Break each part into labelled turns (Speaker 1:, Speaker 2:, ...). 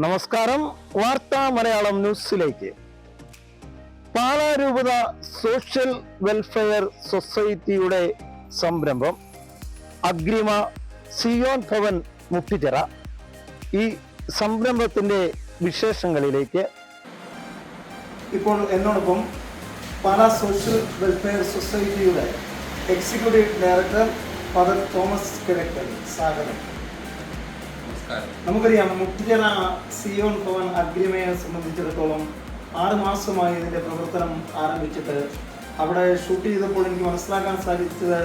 Speaker 1: നമസ്കാരം. വാർത്താ മലയാളം ന്യൂസിലേക്ക്. പാലാരൂപത സോഷ്യൽ വെൽഫെയർ സൊസൈറ്റിയുടെ സംരംഭം. അഗ്രിമ സിയോൺ ഭവൻ മുട്ടിച്ചിറ ഈ സംരംഭത്തിന്റെ വിശേഷങ്ങളിലേക്ക്.
Speaker 2: ഇപ്പോൾ എന്നോടൊപ്പം പാലാ സോഷ്യൽ വെൽഫെയർ സൊസൈറ്റിയുടെ executive director father Thomas Kizhakkan. സ്വാഗതം. നമുക്കറിയാം മുട്ടിച്ചിറ സിയോൺ ഭവൻ അഗ്രിമയെ സംബന്ധിച്ചിടത്തോളം ആറ് മാസമായി ഇതിന്റെ പ്രവർത്തനം ആരംഭിച്ചിട്ട് അവിടെ ഷൂട്ട് ചെയ്തപ്പോൾ എനിക്ക് മനസ്സിലാക്കാൻ സാധിച്ചത്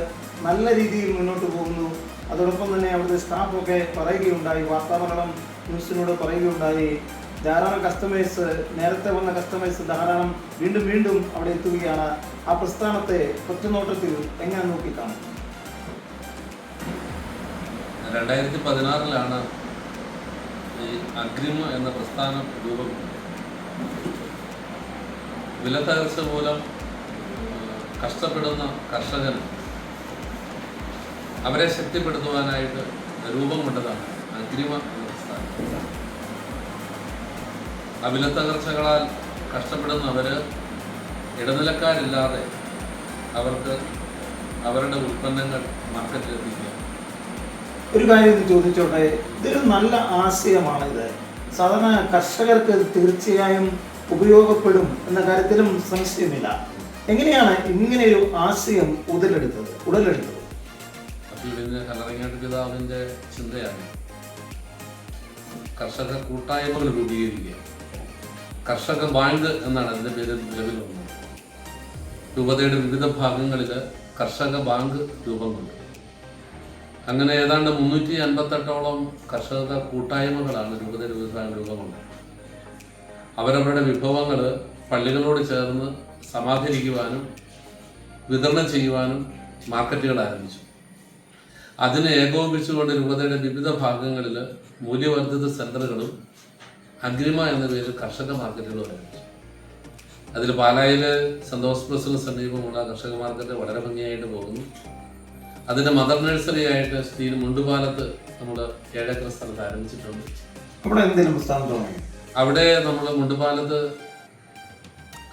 Speaker 2: നല്ല രീതിയിൽ മുന്നോട്ട് പോകുന്നു. അതോടൊപ്പം തന്നെ അവിടുത്തെ സ്റ്റാഫൊക്കെ പറയുകയുണ്ടായി വാർത്താമലയാളം ന്യൂസിനോട് പറയുകയുണ്ടായി. ധാരാളം കസ്റ്റമേഴ്സ് നേരത്തെ വന്ന കസ്റ്റമേഴ്സ് ധാരാളം വീണ്ടും വീണ്ടും അവിടെ എത്തുകയാണ്. ആ പ്രസ്ഥാനത്തെ ഒറ്റനോട്ടത്തിൽ എങ്ങനെ നോക്കിക്കാണും?
Speaker 3: രണ്ടായിരത്തി പതിനാറിലാണ് ഈ അഗ്രിമ എന്ന പ്രസ്ഥാനം രൂപം. വിലത്തകർച്ച മൂലം കഷ്ടപ്പെടുന്ന കർഷകന് അവരെ ശക്തിപ്പെടുത്തുവാനായിട്ട് രൂപം കൊണ്ടതാണ് അഗ്രിമ എന്ന പ്രസ്ഥാനം ആ വിലത്തകർച്ചകളാൽ കഷ്ടപ്പെടുന്നവർ ഇടനിലക്കാരില്ലാതെ അവർക്ക് അവരുടെ ഉൽപ്പന്നങ്ങൾ മാർക്കറ്റിൽ എത്തിക്കുക
Speaker 2: ഒരു കാര്യം ഇത് ചോദിച്ചോട്ടെ? ഇതൊരു നല്ല ആശയമാണ് ഇത്. സാധാരണ കർഷകർക്ക് ഇത് തീർച്ചയായും ഉപയോഗപ്പെടും എന്ന കാര്യത്തിലും സംശയമില്ല. എങ്ങനെയാണ് ഇങ്ങനെയൊരു ആശയം ഉടലെടുത്തത്? ഉടലെടുത്തത്?
Speaker 3: പിതാവിന്റെ ചിന്തയാണ്. കർഷക കൂട്ടായ്മകൾ രൂപീകരിക്കുക. കർഷക ബാങ്ക് എന്നാണ് അതിന്റെ പേര് നിലവിൽ വന്നത് രൂപതയുടെ വിവിധ ഭാഗങ്ങളിൽ കർഷക ബാങ്ക് രൂപം കൊണ്ടു. അങ്ങനെ ഏതാണ്ട് മുന്നൂറ്റി അൻപത്തെട്ടോളം കർഷക കൂട്ടായ്മകളാണ് രൂപത വിവിധ രൂപമുണ്ട് അവരവരുടെ വിഭവങ്ങൾ പള്ളികളോട് ചേർന്ന് സമാഹരിക്കുവാനും വിതരണം ചെയ്യുവാനും മാർക്കറ്റുകൾ ആരംഭിച്ചു. അതിനെ ഏകോപിപ്പിച്ചുകൊണ്ട് രൂപതയുടെ വിവിധ ഭാഗങ്ങളിൽ മൂല്യവർദ്ധിത സെന്ററുകളും അഗ്രിമ എന്ന പേരിൽ കർഷക മാർക്കറ്റുകളും ആരംഭിച്ചു. അതിൽ പാലായിൽ സന്തോഷ് പ്രസിന് സമീപമുള്ള കർഷക മാർക്കറ്റ് വളരെ ഭംഗിയായിട്ട് പോകുന്നു. അതിന്റെ മദർ നഴ്സറി ആയിട്ട് സ്റ്റീൽ മുണ്ടുപാലത്ത് നമ്മൾ ഏഴേക്കർ സ്ഥലത്ത് ആരംഭിച്ചിട്ടുണ്ട്.
Speaker 2: അവിടെ എന്തെങ്കിലും പ്രസ്ഥാനം തുടങ്ങി
Speaker 3: അവിടെ നമ്മൾ മുണ്ടുപാലത്ത്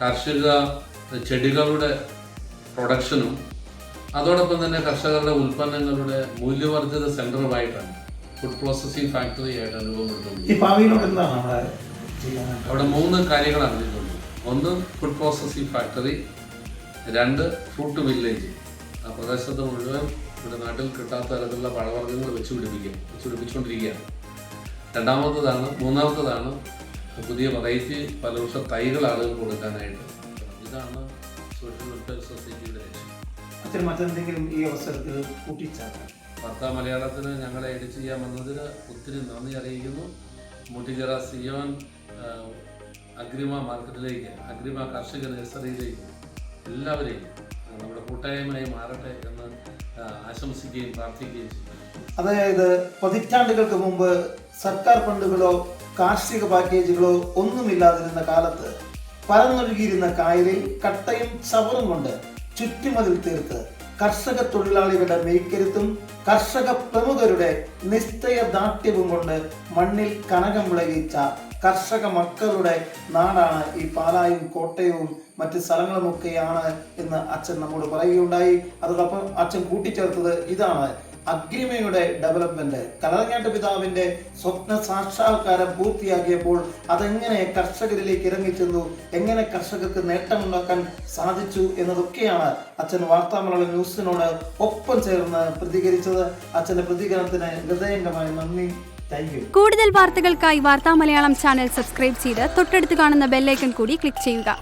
Speaker 3: കാർഷിക ചെടികളുടെ പ്രൊഡക്ഷനും അതോടൊപ്പം തന്നെ കർഷകരുടെ ഉൽപ്പന്നങ്ങളുടെ മൂല്യവർദ്ധിത സെന്ററുമായിട്ടാണ് ഫുഡ് പ്രോസസ്സിംഗ് ഫാക്ടറി ആയിട്ടാണ്
Speaker 2: രൂപപ്പെടുത്തുന്നത് അവിടെ
Speaker 3: മൂന്ന് കാര്യങ്ങളാണ് അറിഞ്ഞിട്ടുണ്ട്. ഒന്ന് ഫുഡ് പ്രോസസ്സിംഗ് ഫാക്ടറി. രണ്ട് ഫ്രൂട്ട് വില്ലേജ്. ആ പ്രദേശത്ത് മുഴുവൻ ഇവിടെ നാട്ടിൽ കിട്ടാത്ത തരത്തിലുള്ള പഴവർഗങ്ങൾ വെച്ച് പിടിപ്പിക്കുക വെച്ച് പിടിപ്പിച്ചുകൊണ്ടിരിക്കുകയാണ്. രണ്ടാമത്തതാണ് മൂന്നാമത്തതാണ് പുതിയ വെറൈറ്റി പലവൃക്ഷ തൈകൾ ആളുകൾക്ക് കൊടുക്കാനായിട്ട്. ഇതാണ് സോഷ്യൽ വെൽഫെയർ സൊസൈറ്റിയുടെ ലക്ഷ്യം.
Speaker 2: അച്ഛൻ മറ്റെന്തെങ്കിലും ഈ അവസരത്തിൽ കൂട്ടിച്ചേർക്കാം
Speaker 3: വാർത്താ മലയാളത്തിന് ഞങ്ങളെ എഡിറ്റ് ചെയ്യാൻ വന്നതിന് ഒത്തിരി നന്ദി അറിയിക്കുന്നു. മുട്ടിച്ചിറ സിയോൻ അഗ്രിമ മാർക്കറ്റിലേക്ക് അഗ്രിമ കാർഷിക നഴ്സറിയിലേക്ക് എല്ലാവരെയും നമ്മുടെ കൂട്ടായ്മയായി മാറട്ടെ ആശംസിക്കുകയും പ്രാർത്ഥിക്കുകയും
Speaker 2: അതായത് പതിറ്റാണ്ടുകൾക്ക് മുമ്പ് സർക്കാർ ഫണ്ടുകളോ കാർഷിക പാക്കേജുകളോ ഒന്നുമില്ലാതിരുന്ന കാലത്ത് പരന്നൊഴുകിയിരുന്ന കായലിൽ കട്ടയും ചവറും കൊണ്ട് ചുറ്റുമതിൽ തീർത്ത് കർഷക തൊഴിലാളികളുടെ മെയ്ക്കരുത്തും കർഷക പ്രമുഖരുടെ നിശ്ചയ ദാർഢ്യവും കൊണ്ട് മണ്ണിൽ കനകം വിളയിച്ച കർഷക മക്കളുടെ നാടാണ് ഈ പാലായും കോട്ടയവും മറ്റ് സ്ഥലങ്ങളുമൊക്കെയാണ് എന്ന് അച്ഛൻ നമ്മോട് പറയുകയുണ്ടായി. അതോടൊപ്പം അച്ഛൻ കൂട്ടിച്ചേർത്തത് ഇതാണ്. അഗ്രിമയുടെ ഡെവലപ്മെന്റ് കലറങ്ങാട്ട് പിതാവിന്റെ സ്വപ്ന സാക്ഷാത്കാരം പൂർത്തിയാക്കിയപ്പോൾ അതെങ്ങനെ കർഷകരിലേക്ക് ഇറങ്ങിച്ചെന്നു എങ്ങനെ കർഷകർക്ക് നേട്ടമുണ്ടാക്കാൻ സാധിച്ചു എന്നതൊക്കെയാണ് അച്ഛൻ വാർത്താമലയാള ന്യൂസിനോട് ഒപ്പം ചേർന്ന് പ്രതികരിച്ചത്. അച്ഛന്റെ പ്രതികരണത്തിന് ഹൃദയംഗമായ നന്ദി.
Speaker 4: കൂടുതൽ വാർത്തകൾക്കായി വാർത്താ മലയാളം ചാനൽ സബ്സ്ക്രൈബ് ചെയ്ത് തൊട്ടടുത്ത് കാണുന്ന ബെല്ലൈക്കൺ കൂടി ക്ലിക്ക് ചെയ്യുക.